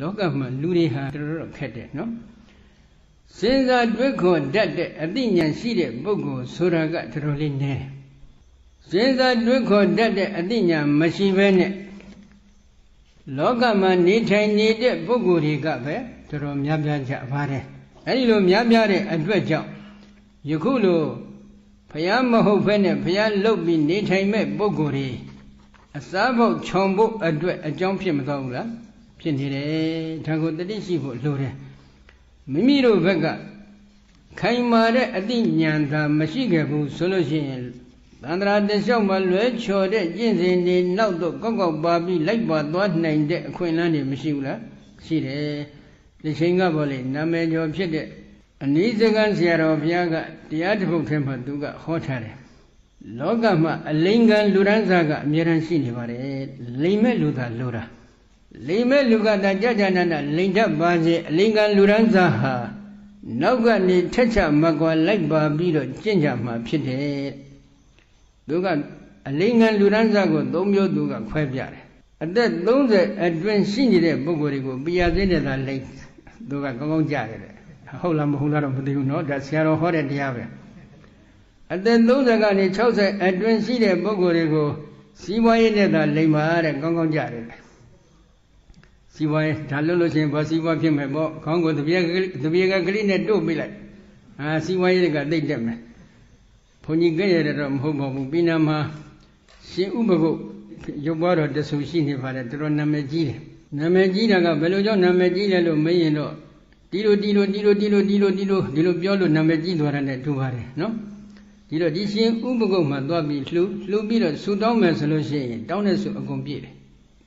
လောကမှာလူတွေဟာတော်တော်ခက်တယ်နော်စဉ်းစားတွေးခေါ်တတ်တဲ့အသိဉာဏ်ရှိတဲ့ပုဂ္ဂိုလ်ဆိုတာကတော်တော်လေးနည်းစဉ်းစားတွေးခေါ်တတ်တဲ့အသိဉာဏ်မရှိဘဲနဲ့လောကမှာနေထိုင်နေတဲ့ပုဂ္ဂိုလ်တွေကပဲတော်တော်များများကြပါတယ်အဲဒီလိုများများတဲ့အတွက်ကြောင့်ယခုလိုဖျားမဟုတ်ဘဲနဲ့ဖျားလုတ်ပြီးနေထိုင်မဲ့ပုဂ္ဂိုလ်တွေအစားဖို့ခြုံဖို့အတွက်အကြောင်းဖြစ်မသွားဘူးလား ဖြစ်နေတယ်ဒါကိုတတိရှိဖို့လိုတယ်မိမိတို့ဘက်ကခိုင်မာတဲ့အသိဉာဏ်သာမရှိခဲ့ဘူးဆိုလို့ရှိရင်သန္တရာတလျှောက်မှာလွဲချော်တဲ့ကျင့်စဉ်တွေနောက်တော့ကောက်ကောက်ပါပြီးလိုက်ပါသွားနိုင်တဲ့အခွင့်အလမ်းတွေမရှိဘူးလားရှိတယ်ဒီချိန်ကပေါ့လေနာမည်ကျော်ဖြစ်တဲ့အနိစ္စကံဆရာတော်ဘုရားကတရားတစ်ပုဒ်ထဲမှာသူကဟောထားတယ်လောကမှာအလိင်္ဂံလူရန်စားကအမြဲတမ်းရှိနေပါတယ်လိမ်မဲ့လူသာလိုတာ လိမ်မဲ့လူကတကြကြနာနာလိမ်တတ်ပါစေအလိင်္ဂံလူရန်စားဟာနောက်ကနေထက်ချမကွာလိုက်ပါပြီးတော့ကျင့်ကြမှာဖြစ်တယ်သူကအလိင်္ဂံလူရန်စားကိုသုံးမျိုးသူကခွဲပြတယ်အသက်30အတွင်းရှိနေတဲ့ပုဂ္ဂိုလ်တွေကိုပြရသေးတဲ့သာလိမ်သူကကောင်းကောင်းကြားတယ်ဟုတ်လားမဟုတ်လားတော့မသိဘူးเนาะဒါဆရာတော်ဟောတဲ့တရားပဲအသက်30ကနေ60အတွင်းရှိတဲ့ပုဂ္ဂိုလ်တွေကိုစီးပွားရေးနဲ့သာလိမ်ပါတဲ့ကောင်းကောင်းကြတယ် စီးပွားရေးဒါလို့လို့ရှိရင်ဘာစီးပွားဖြစ်မယ်ပေါ့ခေါင်းကိုတပြေကတပြေကကလေးနဲ့တို့ပြလိုက်အာစီးပွားရေးကသိမ့်တက်မယ်ဘုန်းကြီးကြည့်ရတော့မဟုတ်ပါဘူးပြီးနာမှာရှင်ဥပကုတ်ရုပ်ပွားတော်တဆူရှိနေပါတယ်တော်တော်နာမည်ကြီးတယ်နာမည်ကြီးတာကဘယ်လိုကြောင့်နာမည်ကြီးလဲလို့မေးရင်တော့ဒီလိုဒီလိုဒီလိုဒီလိုဒီလိုဒီလိုဒီလိုပြောလို့နာမည်ကြီးသွားတယ်နဲ့တူပါတယ်နော်ဒီတော့ဒီရှင်ဥပကုတ်မှာသွားပြီးလှူလှူပြီးတော့ဆူတောင်းမယ်ဆိုလို့ရှိရင်တောင်းတဲ့ဆူအကုန်ပြည့်တယ်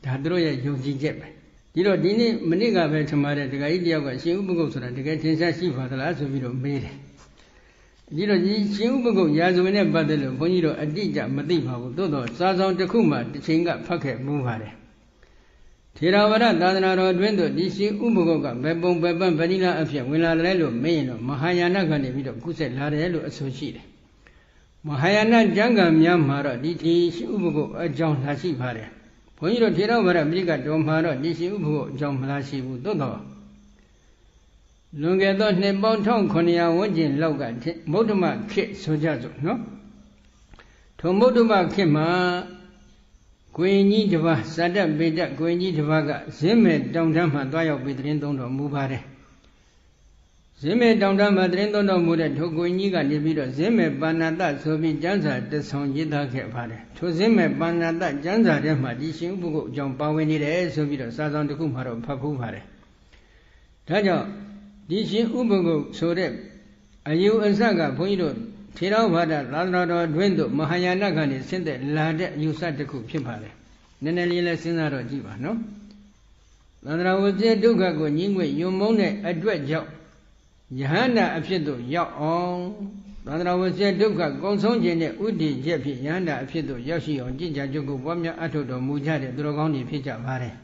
ဒါတို့ရဲ့ယုံကြည်ချက်ပဲ ဒီတော့ဒီနေ့မနေ့ကပဲထမတဲ့ဒကာကြီးတယောက်ကရှင်ဥပကုတ်ဆိုတာတကယ်ထင်ရှားရှိပါသလားဆိုပြီးတော့မေးတယ်ဒီတော့ဒီရှင်ဥပကုတ်ရာဇဝင်နဲ့ပတ်သက်လို့ဘုန်းကြီးတို့အတိအကျမသိပါဘူးသို့တော့စာဆောင်တစ်ခုမှတစ်ချိန်ကဖတ်ခဲ့မှုပါတယ်ထေရဝါဒသာသနာတော်အတွင်းသို့ဒီရှင်ဥပကုတ်ကဘယ်ပုံဘယ်ပန်းဗဏိလာအဖြစ်ဝင်လာတယ်လို့မေးရင်တော့မဟာယာနကနေပြီးတော့ကုဆက်လာတယ်လို့အဆိုရှိတယ်မဟာယာနကျမ်းဂန်များမှာတော့ဒီဒီရှင်ဥပကုတ်အကြောင်းလာရှိပါတယ် ဘုန်းကြီးတို့ထေရဝါဒမိကတော်မှာတော့ဒီရှင်ဥပကုတ်အကြောင်းမလာရှိဘူးသို့တော့လွန်ခဲ့သောနှစ်ပေါင်း1900ဝန်းကျင်လောက်ကမௌဒ္ဓမခေတ်ဆိုကြစို့နော်ထိုမௌဒ္ဓမခေတ်မှာကိုင်ကြီးတစ်ပါးဇာတပေတကိုင်ကြီးတစ်ပါးကဇင်းမဲ့တောင်တန်းမှာတွားရောက်ပြီးတရင်သုံးတော်မူပါတယ် ဇင်းမဲ့တောင်တန်းမှာတရင်သုံးတော်မူတဲ့ထိုကိုင်ကြီးကနေပြီးတော့ဇင်းမဲ့ပါဏာတဆိုပြီးကျမ်းစာတဆောင်ရေးသားခဲ့ပါတယ်ထိုဇင်းမဲ့ပါဏာတကျမ်းစာထဲမှာဒီရှင်ဥပကုတ်အကြောင်းပါဝင်နေတယ်ဆိုပြီးတော့စာဆောင်တစ်ခုမှတော့ဖတ်ဖူးပါတယ်ဒါကြောင့်ဒီရှင်ဥပကုတ်ဆိုတဲ့အယုအစကဘုန်းကြီးတို့ထေရဝါဒသာသနာတော်တွင်သို့မဟာယာနကနေဆင်းသက်လာတဲ့အယူဆတစ်ခုဖြစ်ပါလေနည်းနည်းလေးလဲစဉ်းစားတော့ကြည့်ပါနော်သန္တရာဝဇ္ဇဒုက္ခကိုညှင်းငွေယုံမုန်းတဲ့အတွက်ကြောင့် ယဟန္တာအဖြစ်သို့ရောက်အောင်သန္တရာဝဇ္ဇဒုက္ခကုံဆုံးခြင်းနဲ့ဥဒိချက်ဖြင့်ယဟန္တာအဖြစ်သို့ရောက်ရှိအောင်ကြင်ကြကြုတ်ကိုပွားများအထုတော်မူကြတဲ့သူတော်ကောင်းတွေဖြစ်ကြပါတယ်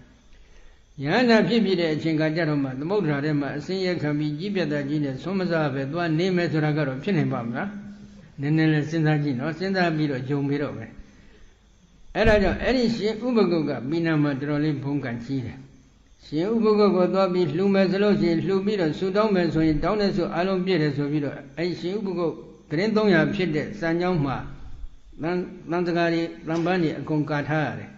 ယဟန္တာဖြစ်ဖြစ်တဲ့အချိန်ကကြတော့မှသမုဒ္ဒရာထဲမှာအစင်းရခံပြီးကြီးပြတ်တဲ့ကြီးနဲ့သုံးမစားပဲသွားနေမယ်ဆိုတာကတော့ဖြစ်နိုင်ပါမလားနည်းနည်းလေးစဉ်းစားကြည့်နော်စဉ်းစားပြီးတော့ဂျုံပြီးတော့ပဲအဲ့ဒါကြောင့်အဲ့ဒီရှင်ဥပကုတ်ကမိနာမှာတော်တော်လေးဘုံကန်ကြီးတယ် ရှင်ဥပကုတ်ကိုသွားပြီးလှူမယ်ဆိုလို့ရှိရင်လှူပြီးတော့ဆူတောင်းမယ်ဆိုရင်တောင်းတဲ့ဆိုအလုံးပြည့်တယ်ဆိုပြီးတော့အဲ့ရှင်ဥပကုတ်တရင်300ဖြစ်တဲ့စံကြောင်းမှာတန်တန်စကားတွေတန်ပန်းတွေအကုန်ကာထားရတယ်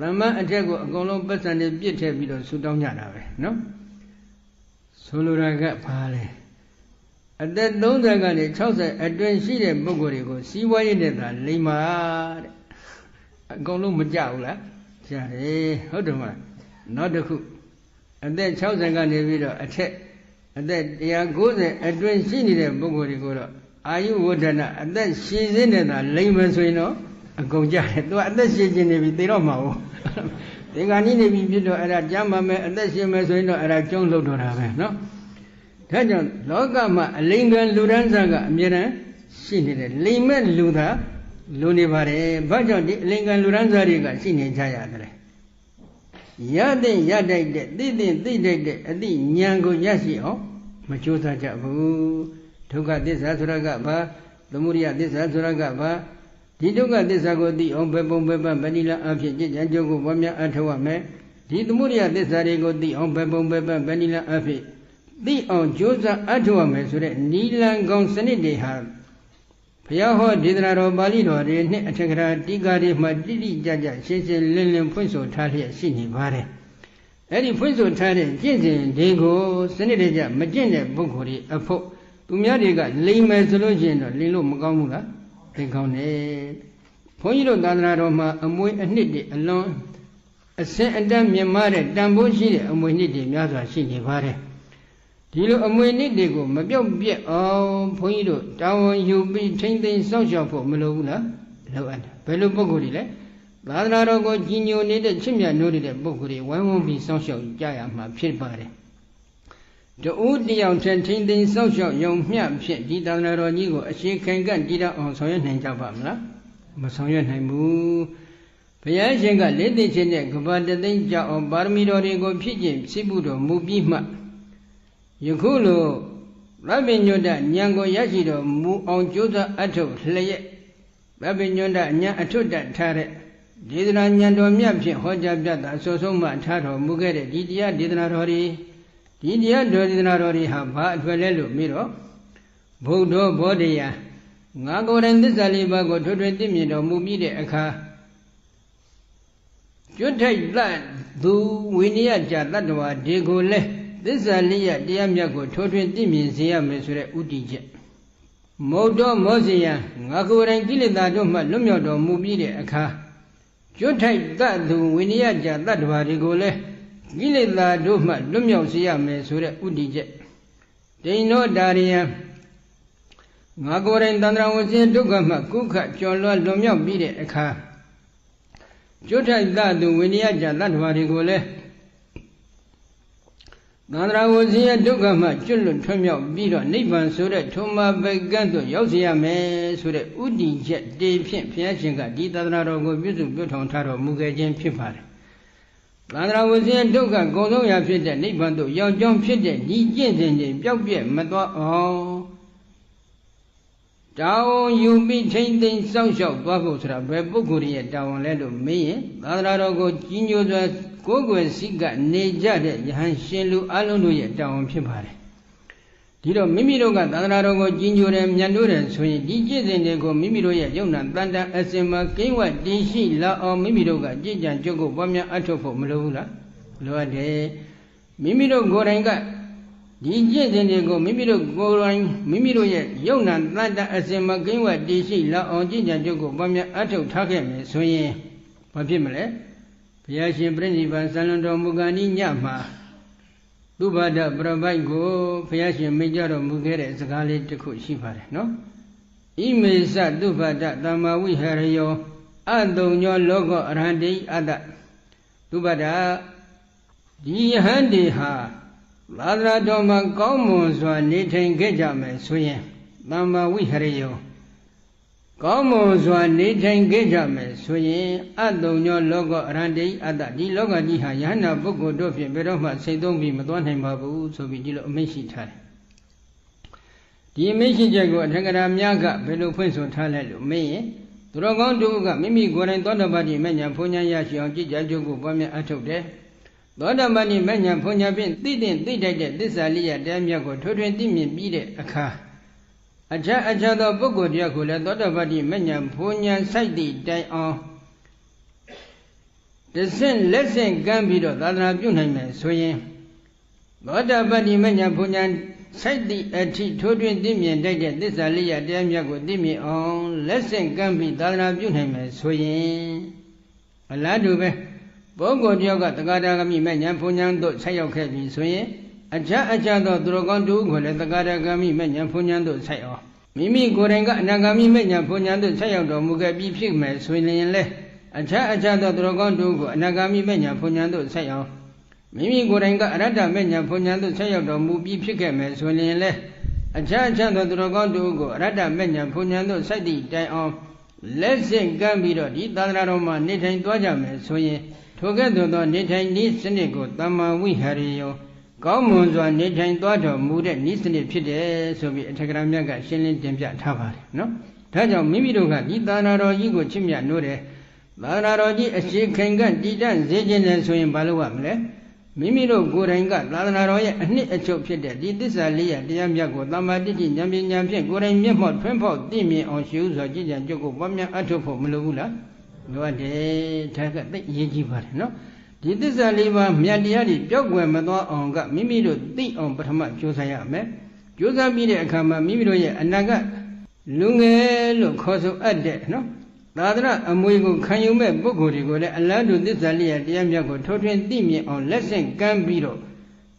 လမ်းမအထက်ကိုအကုန်လုံးပတ်စံတွေပြစ်ထည့်ပြီးတော့ဆူတောင်းကြတာပဲနော်ဆိုလိုတာကဘာလဲအသက်30ကနေ60အတွင်းရှိတဲ့ပုဂ္ဂိုလ်တွေကိုစီးပွားရေးနဲ့သာလိမ္မာတဲ့အကုန်လုံးမကြဘူးလားကြားတယ်ဟုတ်တယ်မလား နောက်တစ်ခုအသက်60ကနေပြီးတော့အထက်အသက်190အတွင်းရှိနေတဲ့ပုဂ္ဂိုလ်တွေကိုတော့အာယုဝဒနာအသက်ရှည်စင်းတဲ့သာလိမ္မာဆိုရင်တော့အကုန်ကြတယ်သူကအသက်ရှည်ခြင်းနေပြီသေတော့မှာဘူးဒီကနေ့နေပြီဖြစ်တော့အဲ့ဒါကြမ်းပါမယ်အသက်ရှည်မယ်ဆိုရင်တော့အဲ့ဒါကျုံးလို့တော့တာပဲနော်ဒါကြောင့်လောကမှာအလိမ်ကံလူဒန်းစားကအမြဲတမ်းရှိနေတယ်လိမ်မဲ့လူသာလူနေပါတယ်ဘာကြောင့်ဒီအလိမ်ကံလူဒန်းစားတွေကရှိနေကြရတယ် ရတဲ့ရတိုက်တဲ့သိတဲ့သိတိုက်တဲ့အသည့်ဉာဏ်ကိုရရှိအောင်မကြိုးစားကြဘူးဒုက္ခသစ္စာဆိုရကဘာသမုဒိယသစ္စာဆိုရကဘာဒီဒုက္ခသစ္စာကိုသိအောင်ဘယ်ပုံဘယ်ပဗဏိလအဖြစ်ကြည်ကြံကြုတ်ကိုဘောများအထောက်ရမယ်ဒီသမုဒိယသစ္စာတွေကိုသိအောင်ဘယ်ပုံဘယ်ပတ်ဘယ်နိလန်အဖြစ်သိအောင်ကြိုးစားအထောက်အမယ်ဆိုတဲ့နိလန်ကောင်းစနစ်တွေဟာ ဘုရားဟောဒေသနာတော်ပါဠိတော်တွေနဲ့အထက်ကရာတိကာတွေမှာတိတိကျကျရှင်းရှင်းလင်းလင်းဖွင့်ဆိုထားလျက်ရှိနေပါတယ်အဲ့ဒီဖွင့်ဆိုထားတဲ့ကျင့်စဉ်တွေကိုစနစ်တကျမကျင့်တဲ့ပုဂ္ဂိုလ်တွေအဖို့သူများတွေကလိမ်မယ်ဆိုလို့ရှိရင်တော့လိမ်လို့မကောင်းဘူးလားလိမ်ကောင်းတယ်ဘုန်းကြီးတို့သာသနာတော်မှာအမွေအနှစ်တွေအလွန်အစင်အတတ်မြင်မာတဲ့တန်ဖိုးရှိတဲ့အမွေနှစ်တွေများစွာရှိနေပါတယ် ဒီလိုအမွေနှစ်တွေကိုမပြောက်ပြက်အောင်ဘုန်းကြီးတို့တာဝန်ယူပြီးထိမ့်သိမ်းစောင့်ရှောက်ဖို့မလိုဘူးလားလိုအပ်တယ်ဘယ်လိုပုံကိုယ်တွေလဲသာသနာတော်ကိုကြီးညိုနေတဲ့ချစ်မြတ်နိုးနေတဲ့ပုဂ္ဂိုလ်တွေဝိုင်းဝန်းပြီးစောင့်ရှောက်ကြရမှာဖြစ်ပါတယ်တူတယောက်ထင်ထိမ့်သိမ်းစောင့်ရှောက်ယုံမျှဖြစ်ဒီသာသနာတော်ကြီးကိုအရှိခိုင်ကတည်တော့အောင်ဆောင်ရွက်နိုင်ကြပါမလားမဆောင်ရွက်နိုင်ဘူးဘုရားရှင်ကလက်သိချင်းနဲ့ကဘာတသိန်းကြောက်အောင်ပါရမီတော်တွေကိုဖြစ်ခြင်းဖြစ်မှုတော်မူပြီးမှ ယခုလိုရဗ္ဗညုတဉာဏ်ကိုရရှိတော်မူအောင်ကြိုးစားအထုတ်လျက်ရဗ္ဗညုတဉာဏ်အထွတ်တထားတဲ့ဒေသနာဉာဏ်တော်မြတ်ဖြင့်ဟောကြားပြတာအစောဆုံးမှထားတော်မူခဲ့တဲ့ဒီတရားဒေသနာတော်တွေဒီတရားတော်ဒေသနာတော်တွေဟာဘာအထွယ်လဲလို့ပြီးတော့ဘုဒ္ဓဘောဓယငါကိုယ်တိုင်သစ္စာလေးပါးကိုထွထွသိမြင်တော်မူပြီးတဲ့အခါကျွတ်ထိုက်တတ်သူဝိနည်းကြတတ္တဝါဒီကိုလဲ သစ္စာလေးရတရားမြတ်ကိုထိုးထွင်းသိမြင်စေရမယ်ဆိုတဲ့ဥတီချက်မௌတော်မောဇေယငါကိုယ်တိုင်ကိလေသာတို့မှလွတ်မြောက်တော်မူပြီးတဲ့အခါကျွတ်ထိုက်တတ်သူဝိနည်းကြတတ္တဝါဒီကိုလဲကိလေသာတို့မှလွတ်မြောက်စေရမယ်ဆိုတဲ့ဥတီချက်ဒိဏောဒါရိယငါကိုယ်တိုင်တန္တရာဝဇင်းဒုက္ခမှကုခကျော်လွှတ်လွန်မြောက်ပြီးတဲ့အခါကျွတ်ထိုက်သသူဝိနည်းကြတတ္တဝါတွေကိုလည်း သန္တရာဝဇင်းရဲ့ဒုက္ခမှကျွတ်လွတ်ထွံ့မြောက်ပြီးတော့နိဗ္ဗာန်ဆိုတဲ့ထုံမပိကန့်သို့ရောက်စေရမယ်ဆိုတဲ့ဥတည်ချက်တေဖြင့်ဘုရားရှင်ကဒီသန္တရာတော်ကိုပြုစုပြုထောင်ထားတော်မူခဲ့ခြင်းဖြစ်ပါတယ်သန္တရာဝဇင်းဒုက္ခကုံဆုံးရာဖြစ်တဲ့နိဗ္ဗာန်သို့ရောက်ကြောင်းဖြစ်တဲ့ဒီကျင့်စဉ်တွေပျောက်ပြက်မသွားအောင် တာဝန်ယူပြီးထိမ့်သိမ်းစောင့်ရှောက်သွားဖို့ဆိုတာဘယ်ပုဂ္ဂိုလ်ရဲ့တာဝန်လဲလို့မေးရင်သာသနာတော်ကိုကြီးညိုစွာကိုယ်ွယ်စိတ်ကနေကြတဲ့ယဟန်ရှင်လူအလုံးတို့ရဲ့တာဝန်ဖြစ်ပါတယ်ဒီတော့မိမိတို့ကသာသနာတော်ကိုကြီးညိုတယ်မြတ်လို့တယ်ဆိုရင်ဒီကြည်စဉ်တွေကိုမိမိတို့ရဲ့ယုံနာတန်တန်အစင်မှာကိန်းဝတ်တင်ရှိလာအောင်မိမိတို့ကကြည်ကြံကြုတ်ကိုပွားများအထောက်ဖို့မလိုဘူးလားလိုအပ်တယ်မိမိတို့ကိုယ်တိုင်က ဒီကျင့်စဉ်တွေကိုမိမိတို့ကိုယ်တိုင်မိမိတို့ရဲ့ယုံနာတန်တအစင်မကင်းဝတ်တည်ရှိလောက်အောင်ကြည်ကြံကြုတ်ကိုပွားများအထောက်ထားခဲ့မယ်ဆိုရင်ဘာဖြစ်မလဲဘုရားရှင်ပြိဋိဘံဇံလွန်တော်မူကဏီညမှာသုဘဒပရပိုက်ကိုဘုရားရှင်မိန့်ကြတော်မူခဲ့တဲ့စကားလေးတစ်ခုရှိပါတယ်နော်ဣမေသသုဘဒသမ္မာဝိဟရယောအတုံညောလောကအရဟံတိအတ္တသုဘဒဒီယဟန်တေဟာ သာသနာတော်မှာကောင်းမွန်စွာနေထိုင်ခဲ့ကြမယ်ဆိုရင်သမ္မာဝိဟရယောကောင်းမွန်စွာနေထိုင်ခဲ့ကြမယ်ဆိုရင်အတုံညောလောကအရဟံတိအတ္တဒီလောကကြီးဟာယဟနာပုဂ္ဂိုလ်တို့ဖြင့်ဘယ်တော့မှစိတ်သုံးပြီးမသွားနိုင်ပါဘူးဆိုပြီးဒီလိုအမိန့်ရှိထားတယ်ဒီအမိန့်ရှိချက်ကိုအထက်ကရာများကဘယ်လိုဖွင့်ဆိုထားလဲလို့မေးရင်သူတော်ကောင်းတို့ကမိမိကိုယ်တိုင်သောတပတိမဉ္ဇဉ်ဘုံညာရရှိအောင်ကြည်ကြကြုတ်ကိုပွားများအထုတ်တယ် သောတပန်နိမဉ္ဇဉ်ဘုံညာဖြင့်သိတဲ့သိတတ်တဲ့သစ္စာလေးရတရားမြတ်ကိုထိုးထွင်းသိမြင်ပြီးတဲ့အခါအခြားအခြားသောပုဂ္ဂိုလ်တရားကိုလည်းသောတပတိမဉ္ဇဉ်ဘုံညာစိုက်သည့်တိုင်အောင်တဆင့်လက်ဆင့်ကမ်းပြီးတော့သာသနာပြုနိုင်မယ်ဆိုရင်သောတပတိမဉ္ဇဉ်ဘုံညာစိုက်သည့်အထိထိုးထွင်းသိမြင်တတ်တဲ့သစ္စာလေးရတရားမြတ်ကိုသိမြင်အောင်လက်ဆင့်ကမ်းပြီးသာသနာပြုနိုင်မယ်ဆိုရင်အလားတူပဲ ပုဂ္ဂိုလ်တယောက်ကတက္ကတာဂမိမဲ့ညာဘုံညာတို့ဆက်ရောက်ခဲ့ပြီဆိုရင်အခြားအခြားသောသူတော်ကောင်းတို့ကိုလည်းတက္ကတာဂမိမဲ့ညာဘုံညာတို့ဆက်အောင်မိမိကိုယ်တိုင်ကအနာဂမိမဲ့ညာဘုံညာတို့ဆက်ရောက်တော်မူခဲ့ပြီးဖြစ်မယ်ဆိုရင်လည်းအခြားအခြားသောသူတော်ကောင်းတို့ကိုအနာဂမိမဲ့ညာဘုံညာတို့ဆက်အောင်မိမိကိုယ်တိုင်ကအရတ္တမဲ့ညာဘုံညာတို့ဆက်ရောက်တော်မူပြီးဖြစ်ခဲ့မယ်ဆိုရင်လည်းအခြားအခြားသောသူတော်ကောင်းတို့ကိုအရတ္တမဲ့ညာဘုံညာတို့စိုက်သည့်တိုင်အောင်လက်ဆင့်ကမ်းပြီးတော့ဒီသာသနာတော်မှာနေထိုင်သွားကြမယ်ဆိုရင် ထိုကဲ့သို့သောနေထိုင်နည်းစနစ်ကိုတမ္မာဝိဟာရယောကောင်းမွန်စွာနေထိုင်သွားတော်မူတဲ့နည်းစနစ်ဖြစ်တယ်ဆိုပြီးအထက်ကရာမြတ်ကရှင်းလင်းတင်ပြထားပါတယ်နော်ဒါကြောင့်မိမိတို့ကဒီသာနာတော်ကြီးကိုချစ်မြတ်နိုးတယ်သာသနာတော်ကြီးအရှိခိုင်ကတည်တံ့စေခြင်းနဲ့ဆိုရင်ဘာလို့ရမလဲမိမိတို့ကိုယ်တိုင်ကသာသနာတော်ရဲ့အနှစ်အချုပ်ဖြစ်တဲ့ဒီသစ္စာလေးရတရားမြတ်ကိုတမ္မာတိတိဉာဏ်ပညာဖြင့်ကိုယ်တိုင်မျက်မှောက်ထွန်းဖောက်သိမြင်အောင်ရှုစွာကြည်ကြံကြုတ်ကိုပွားများအထုတ်ဖို့မလိုဘူးလား လိုအပ်တယ်ဒါကသိအရေးကြီးပါတယ်နော်ဒီသစ္စာလေးပါးမြတ်တရားတွေပျောက်ကွယ်မသွားအောင်ကမိမိတို့သိအောင်ပထမကြိုးစားရမယ်ကြိုးစားပြီးတဲ့အခါမှာမိမိတို့ရဲ့အနာဂတ်လူငယ်လို့ခေါ်ဆိုအပ်တဲ့နော်သာသနာအမွေကိုခံယူမဲ့ပုဂ္ဂိုလ်တွေကိုလည်းအလန်းတို့သစ္စာလေးရတရားမြတ်ကိုထိုးထွင်းသိမြင်အောင်လက်ဆင့်ကမ်းပြီးတော့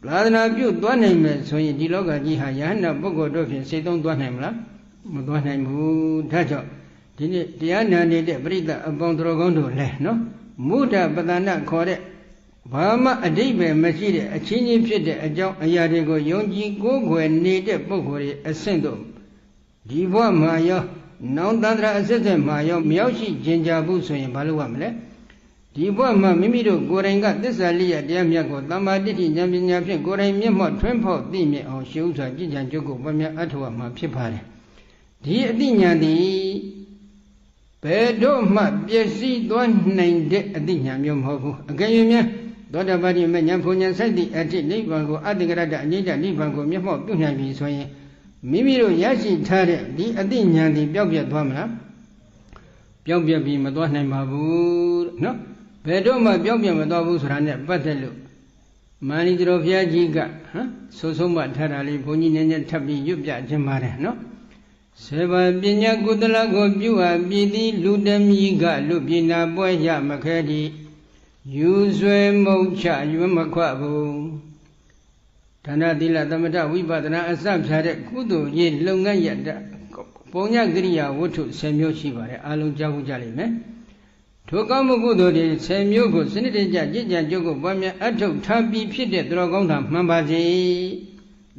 သာသနာပြုသွားနိုင်မယ်ဆိုရင်ဒီလောကကြီးဟာယဟန္တာပုဂ္ဂိုလ်တို့ဖြင့်စိတ်သုံးသွားနိုင်မလားမသွားနိုင်ဘူးဒါကြောင့် ဒီနေ့တရားနာနေတဲ့ပရိသတ်အပေါင်းတော်ကောင်းတို့လည်းနော်မုဒ္ဒပတနာခေါ်တဲ့ဘာမှအတိတ်ပဲမရှိတဲ့အချင်းချင်းဖြစ်တဲ့အကြောင်းအရာတွေကိုယုံကြည်ကိုးကွယ်နေတဲ့ပုဂ္ဂိုလ်တွေအဆင့်တို့ဒီဘဝမှာရောနောင်တန္တရာအစစ်စစ်မှာရောမြောက်ရှိကျင်ကြဘူးဆိုရင်ဘာလို့ရမလဲဒီဘဝမှာမိမိတို့ကိုယ်တိုင်ကသစ္စာလေးရတရားမြတ်ကိုတမ္မာတိဋ္ဌိဉာဏ်ပညာဖြင့်ကိုယ်တိုင်မျက်မှောက်ထွန်းဖောက်သိမြင်အောင်ရှုဥစွာကြည်ကြံကြုတ်ကိုပမြတ်အထောက်အမှာဖြစ်ပါတယ်ဒီအတိညာသည် ဘယ်တော့မှပျက်စီးသွားနိုင်တဲ့အတိညာမျိုးမဟုတ်ဘူးအကယ်၍များသောတာပတိမဉ္ဇဉ်ဘုံဉ္ဇဉ်စိုက်သည့်အတိနိဗ္ဗာန်ကိုအတ္တကရတ္တအငြိတ္တနိဗ္ဗာန်ကိုမျက်မှောက်ပြုနိုင်ပြီဆိုရင်မိမိတို့ရရှိထားတဲ့ဒီအသိဉာဏ်ဒီပျောက်ပြတ်သွားမလားပျောက်ပြတ်ပြီးမသွားနိုင်ပါဘူးနော်ဘယ်တော့မှပျောက်ပြတ်မသွားဘူးဆိုတာနဲ့ပတ်သက်လို့မာနီတော်ဘုရားကြီးကဟမ်ဆိုဆုံးမထားတာလေးဘုန်းကြီးနည်းနည်းထပ်ပြီးရွတ်ပြခြင်းပါတယ်နော် ဆေဘပညာကုသလကိုပြုအပ်ပြည်သည်လူတမီကလူပြည်နာပွဲရမခဲတိယူဆွေမုတ်ချရွမခွဘူးဒါနသီလသမထဝိပဿနာအစဖြာတဲ့ကုသိုလ်ရေးလုပ်ငန်းရတပုံညကရိယာဝတ္ထု10မျိုးရှိပါတယ်အားလုံးကြားဖို့ကြလိမ့်မယ်ထိုကောင်းမှုကုသိုလ်တွေ10မျိုးကိုစနစ်တကျကြည်ကြံကြုတ်ကိုပွားများအထုတ်ထားပြီးဖြစ်တဲ့သူတော်ကောင်းတာမှန်ပါစေ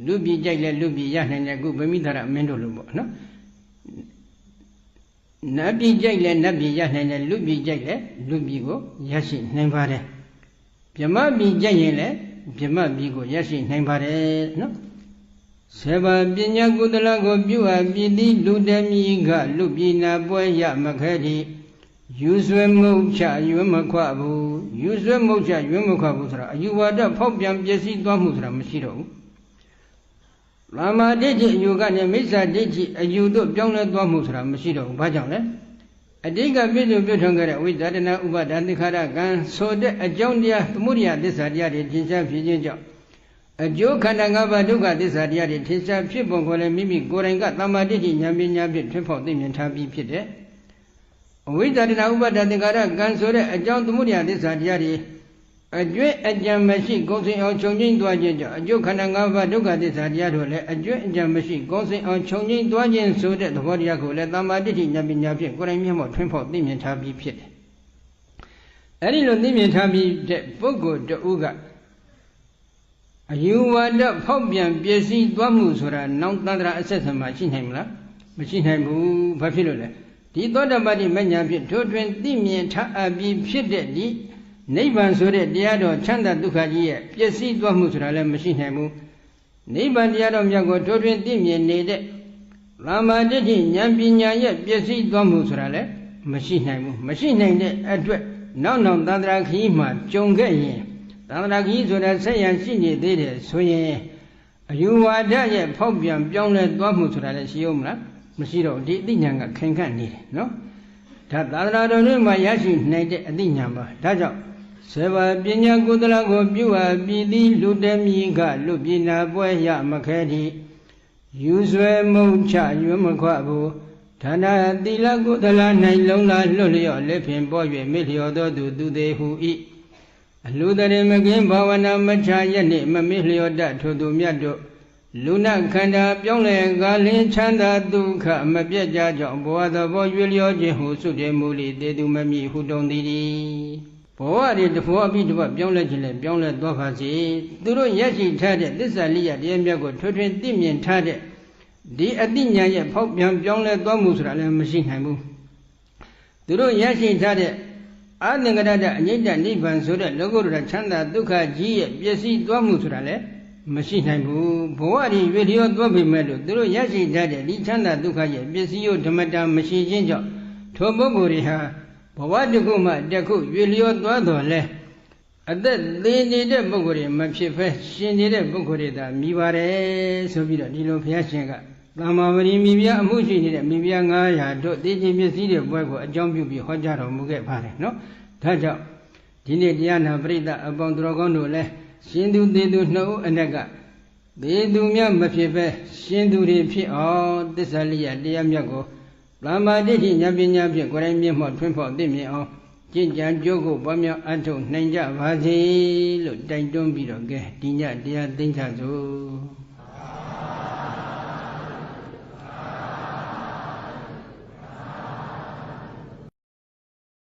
လူပြည်ကြိုက်လဲလူပြည်ရနိုင်တဲ့ကုဗမိသရမင်းတို့လိုပေါ့နော်နတ်ပြည်ကြိုက်လဲနတ်ပြည်ရနိုင်တဲ့လူပြည်ကြိုက်လဲလူပြည်ကိုရရှိနိုင်ပါတယ်မြမပြည်ကြိုက်ရင်လည်းပြမပြီးကိုရရှိနိုင်ပါတယ်နော်ဆေဘပညာကုသလကိုပြုအပ်ပြည်သည်လူတမီကလူပြည်နာပွဲရမခဲတိယူဆွေမုတ်ချရွမခွဘူးယူဆွေမုတ်ချရွမခွဘူးဆိုတာအယူဝါဒဖောက်ပြန်ပျက်စီးသွားမှုဆိုတာမရှိတော့ဘူး လာမဒိဋ္ဌိအယူကနေမိစ္ဆာဒိဋ္ဌိအယူတို့ပြောင်းလဲသွားမှုဆိုတာမရှိတော့ဘူးဘာကြောင့်လဲအတိတ်ကပြည့်စုံပြည့်ထုံခဲ့တဲ့ဝိသဒနာဥပါဒသင်္ခါရကံဆိုတဲ့အကြောင်းတရားသမုဒိယသစ္စာတရားတွေထင်ရှားဖြစ်ခြင်းကြောင့်အကျိုးခန္ဓာ၅ပါးဒုက္ခသစ္စာတရားတွေထင်ရှားဖြစ်ပုံကိုလည်းမိမိကိုယ်တိုင်ကသမ္မာတိဋ္ဌိဉာဏ်ပညာဖြင့်ထွန်းဖောက်သိမြင်ထားပြီးဖြစ်တဲ့အဝိဇ္ဇာတနာဥပါဒသင်္ခါရကံဆိုတဲ့အကြောင်းသမုဒိယသစ္စာတရားတွေ အကျွင့်အကြံမရှိကိုယ်စိမ်အောင်ခြုံငိမ့်သွားခြင်းကြောင့်အကျိုးခန္ဓာ၅ပါးဒုက္ခသစ္စာတရားတို့လည်းအကျွင့်အကြံမရှိကိုယ်စိမ်အောင်ခြုံငိမ့်သွားခြင်းဆိုတဲ့သဘောတရားကိုလည်းတမ္မာတိဋ္ဌိဉာဏ်ပညာဖြင့်ကိုယ်တိုင်မျက်မှောက်ထွန်းဖောက်သိမြင်ထားပြီးဖြစ်တယ်။အဲဒီလိုသိမြင်ထားပြီးတဲ့ပုဂ္ဂိုလ်တဦးကအယူဝါဒဖောက်ပြန်ပျက်စီးသွားမှုဆိုတာနောက်တန္တရာအဆက်ဆက်မှရှိနိုင်မလားမရှိနိုင်ဘူးဘာဖြစ်လို့လဲဒီသောတပတ္တိမညာဖြင့်ထိုးထွင်းသိမြင်ထားအပ်ပြီးဖြစ်တဲ့ဒီ နိဗ္ဗာန်ဆိုတဲ့တရားတော်ချမ်းသာဒုက္ခကြီးရဲ့ပျက်စီးသွားမှုဆိုတာလည်းမရှိနိုင်ဘူးနိဗ္ဗာန်တရားတော်မြတ်ကိုထိုးထွင်းသိမြင်နေတဲ့လာမဒိဋ္ဌိဉာဏ်ပညာရဲ့ပျက်စီးသွားမှုဆိုတာလည်းမရှိနိုင်ဘူးမရှိနိုင်တဲ့အတွက်နောက်နောက်သန္တရာခီးမှာကြုံခဲ့ရင်သန္တရာခီးဆိုတာဆက်ရန်ရှိနေသေးတယ်ဆိုရင်အယူဝါဒရဲ့ဖောက်ပြန်ပြောင်းလဲသွားမှုဆိုတာလည်းရှိအောင်မလားမရှိတော့ဒီအသိဉာဏ်ကခင်ခန့်နေတယ်နော်ဒါသာသနာတော်တွေမှာရရှိနိုင်တဲ့အသိဉာဏ်ပါဒါကြောင့် ဆေဘပညာကုသလကိုပြုအပ်ပြီးသည်လူတမီကလူပြနာပွဲရမခဲတိယူဆွဲမုံချရွမခွဘူးဌာနသီလကုသလ၌လုံလာလွတ်လျော့လက်ဖြင့်ပေါ်၍မေလျော်သောသူသူသေးဟု၏အလူတရေမကင်းဘာဝနာမချရနှင့်မမေလျော်တတ်ထိုသူမြတ်တို့လူနာခန္ဓာပြောင်းလဲကားလင်းချမ်းသာဒုက္ခမပြတ်ကြကြောင့်ဘဝသဘောရွေလျောခြင်းဟုစုတည်မူလိတေသူမမြည်ဟုတုံသည် ဘဝတွေတစ်ဘောအပြီးတစ်ဘောပြောင်းလဲခြင်းလဲပြောင်းလဲသွားပါစေသူတို့ရရှိထားတဲ့သစ္စာလိယတရားမြတ်ကိုထွထွင်းသိမြင်ထားတဲ့ဒီအတိညာရဲ့ဖောက်ပြန်ပြောင်းလဲသွားမှုဆိုတာလည်းမရှိနိုင်ဘူးသူတို့ရရှိထားတဲ့အာသင်္ကရတအငိမ့်တနိဗ္ဗာန်ဆိုတဲ့လောကုတ္တရာချမ်းသာဒုက္ခကြီးရဲ့ပျက်စီးသွားမှုဆိုတာလည်းမရှိနိုင်ဘူးဘဝတွေရွေလျောသွားပြီမဲ့လို့သူတို့ရရှိထားတဲ့ဒီချမ်းသာဒုက္ခရဲ့ပစ္စည်းယုဓမ္မတာမရှိခြင်းကြောင့်ထိုပုဂ္ဂိုလ်တွေဟာဘ ဝတစ်ခုမှတစ်ခုရွေလျောသွားတော်လဲအသက်သေးနေတဲ့ပုဂ္ဂိုလ်တွေမဖြစ်ဖဲရှင်နေတဲ့ပုဂ္ဂိုလ်တွေသာမြည်ပါတယ်ဆိုပြီးတော့ဒီလိုဘုရားရှင်ကသမ္မာဝရီမိဖုရားအမှုရှိနေတဲ့မိဖုရား900တို့သိချင်းပစ္စည်းတွေပွဲကိုအကြောင်းပြုပြီးဟောကြားတော်မူခဲ့ပါတယ်နော်ဒါကြောင့်ဒီနေ့တရားနာပရိသတ်အပေါင်းတော်ကောင်းတို့လည်းရှင်သူသေးသူနှစ်ဦးအနက်ကသေသူမြတ်မဖြစ်ပဲရှင်သူတွေဖြစ်အောင်သစ္စာလိယတရားမြတ်ကို သမ္မာဒိဋ္ဌိဉာဏ်ပညာဖြင့်ကိုယ်တိုင်မျက်မှောက်ထွန်းဖော်သိမြင်အောင်ကျင့်ကြံကြိုးကိုပွားများအထုတ်နိုင်ကြပါစေလို့တိုက်တွန်းပြီးတော့ကဲဒီညတရားသိမ့်ချစို့